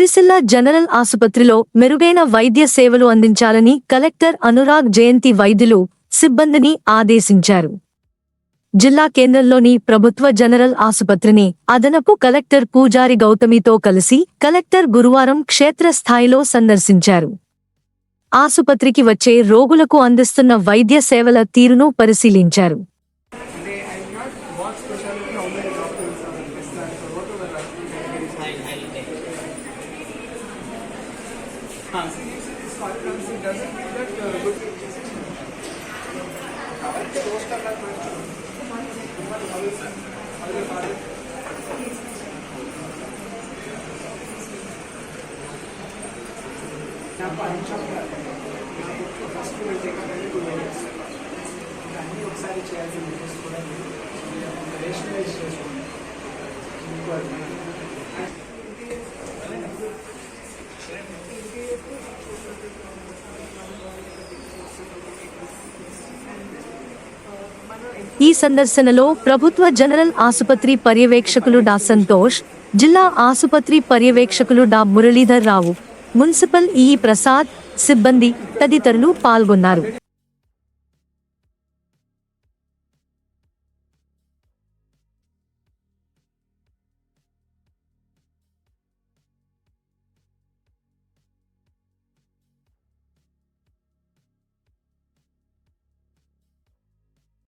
Sircilla general ఆసుపత్రిలో మెరుగైన వైద్య సేవలు అందించాలని కలెక్టర్ అనురాగ్ జయంతి వైద్యులు సిబ్బందిని ఆదేశించారు. జిల్లా కేంద్రంలోని ప్రభుత్వ జనరల్ ఆసుపత్రిని అదనపు కలెక్టర్ పూజారి గౌతమితో కలిసి కలెక్టర్ గురువారం క్షేత్రస్థాయిలో సందర్శించారు. ఆసుపత్రికి వచ్చే రోగులకు అందిస్తున్న వైద్య సేవల తీరును పరిశీలించారు. Ah, see, you see this one comes, it doesn't give that uh, good. Correct, those are like question. How is that? How is the father? నాకు అంచనా first will take very good ideas అన్నీ ఒకసారి చేయాల్సింది చేసుకోవడం rationalise చేసుకోండి ఈ సందర్శనలో ప్రభుత్వ general ఆసుపత్రి పర్యవేక్షకులు డా సంతోష్ జిల్లా ఆసుపత్రి పర్యవేక్షకులు డా మురళీధర్ రావు మున్సిపల్ ఈ ప్రసాద్ సిబ్బంది తదితరులు పాల్గొన్నారు.